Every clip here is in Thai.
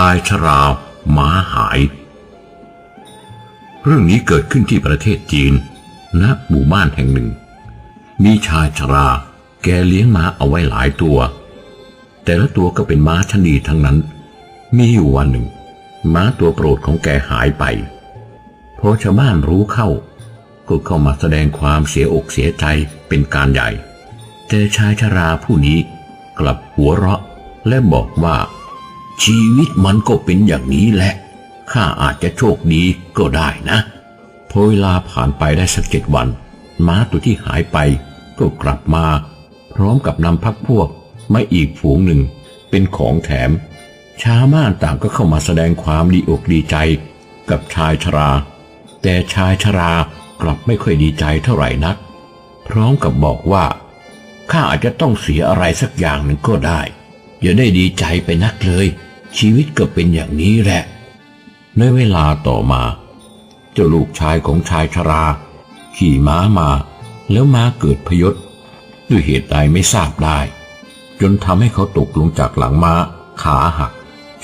ชายชราหมาหาย เรื่องนี้เกิดขึ้นที่ประเทศจีนณหมู่บ้านแห่งหนึ่ง มีชายชราแกเลี้ยงม้าเอาไว้หลายตัว แต่ละตัวก็เป็นม้าชะนีทั้งนั้น มีอยู่วันหนึ่ง ม้าตัวโปรดของแกหายไปพอชาวบ้านรู้เข้า ก็เข้ามาแสดงความเสียอกเสียใจเป็นการใหญ่ แต่ชายชราผู้นี้กลับหัวเราะและบอกว่า ชีวิตมันก็เป็นอย่างนี้แหละ ข้าอาจจะโชคดีก็ได้นะพอเวลาผ่านไปได้สักเจ็ดวัน ม้าตัวที่หายไปก็กลับมา พร้อมกับนำพักพวกมาอีกฝูงหนึ่ง เป็นของแถม ชาวบ้านต่างก็เข้ามาแสดงความดีอกดีใจกับชายชรา แต่ชายชรากลับไม่ค่อยดีใจเท่าไหร่นัก พร้อมกับบอกว่าข้าอาจจะต้องเสียอะไรสักอย่างหนึ่งก็ได้อย่าได้ดีใจไปนักเลย ชีวิตก็เป็นอย่างนี้แหละ ในเวลาต่อมา เจ้าลูกชายของชายชรา ขี่ม้ามา แล้วม้าเกิดพยศ ด้วยเหตุใดไม่ทราบได้ จนทำให้เขาตกลงจากหลังม้า ขาหัก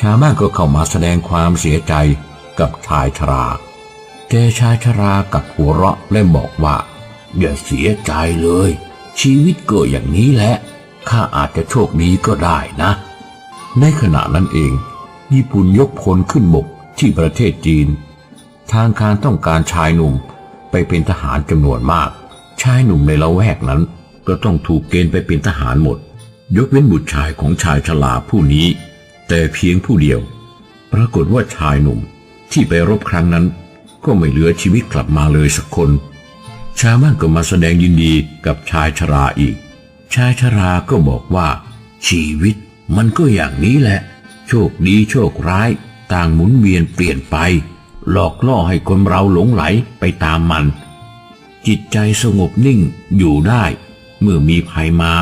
ชาวบ้านก็เข้ามาแสดงความเสียใจกับชายชราแต่ชายชรากับหัวเราะและบอกว่า อย่าเสียใจเลย ชีวิตก็อย่างนี้แหละข้าอาจจะโชคดีก็ได้นะ ในขณะนั้นเอง ญี่ปุ่นยกพลขึ้นบกที่ประเทศจีน ทางการต้องการชายหนุ่มไปเป็นทหารจำนวนมาก ชายหนุ่มในละแวกนั้น ก็ต้องถูกเกณฑ์ไปเป็นทหารหมด ยกเว้นบุตรชายของชายชราผู้นี้ แต่เพียงผู้เดียว ปรากฏว่าชายหนุ่มที่ไปรบครั้งนั้น ก็ไม่เหลือชีวิตกลับมาเลยสักคน ชาวบ้านก็มาแสดงยินดีกับชายชราอีก ชายชราก็บอกว่าชีวิต มันก็อย่างนี้แหละ โชคดีโชคร้าย ต่างหมุนเวียนเปลี่ยนไป หลอกล่อให้คนเราหลงไหลไปตามมัน จิตใจสงบนิ่งอยู่ได้ เมื่อมีภัยมา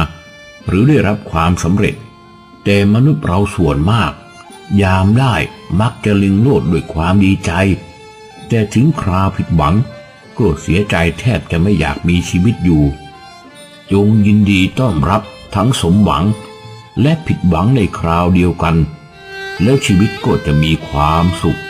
หรือได้รับความสำเร็จ แต่มนุษย์เราส่วนมาก ยามได้มักจะลิงโลดด้วยความดีใจ แต่ถึงคราวผิดหวังก็เสียใจแทบจะไม่อยากมีชีวิตอยู่ จงยินดีต้อนรับทั้งสมหวัง และผิดหวังในคราวเดียวกัน แล้วชีวิตก็จะมีความสุข